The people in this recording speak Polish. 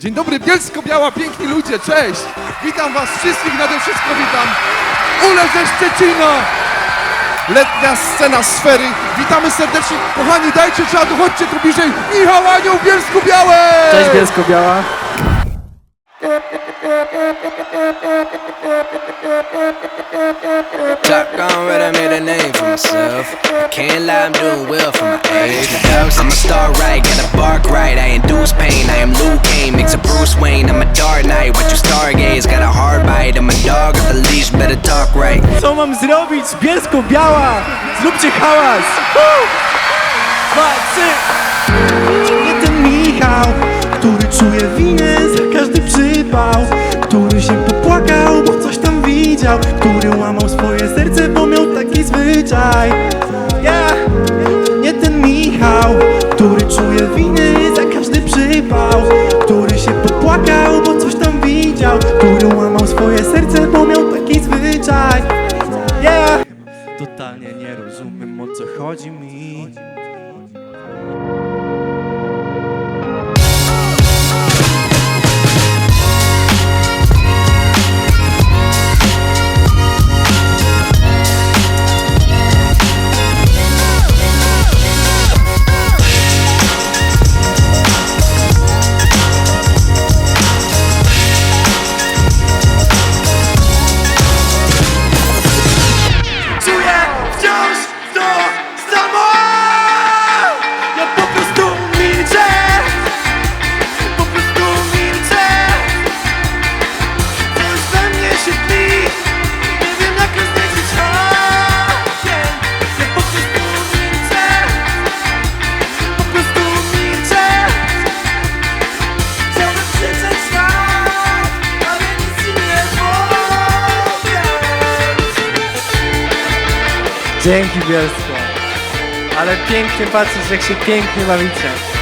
Dzień dobry, Bielsko-Biała, piękni ludzie, cześć! Witam was wszystkich, nade wszystko witam! Ule ze Szczecina! Letnia scena sfery, witamy serdecznie, kochani, dajcie czadu, chodźcie tu bliżej, Michał Anioł, Bielsko-Białe! Cześć Bielsko-Biała. Clock on red, I made a name for myself. Can't lie, I'm doing well for my age. I'm a star right, got a bark right. I induce pain, I am Luke Kane, Bruce Wayne. I'm a dark knight, watch stargaze. Got a hard bite, I'm a dog leash, better talk right. Co mam zrobić? Bielsko-Biała! Zróbcie hałas! Woo! Dwa, trzy! Nie ten Michał, który czuje winę za każdy przypał Który się popłakał, bo coś tam widział Który łamał swoje serce, bo miał taki zwyczaj yeah. Rozumiem o co chodzi mi Dzięki Bielsko. Ale pięknie patrzeć jak się pięknie bawicie.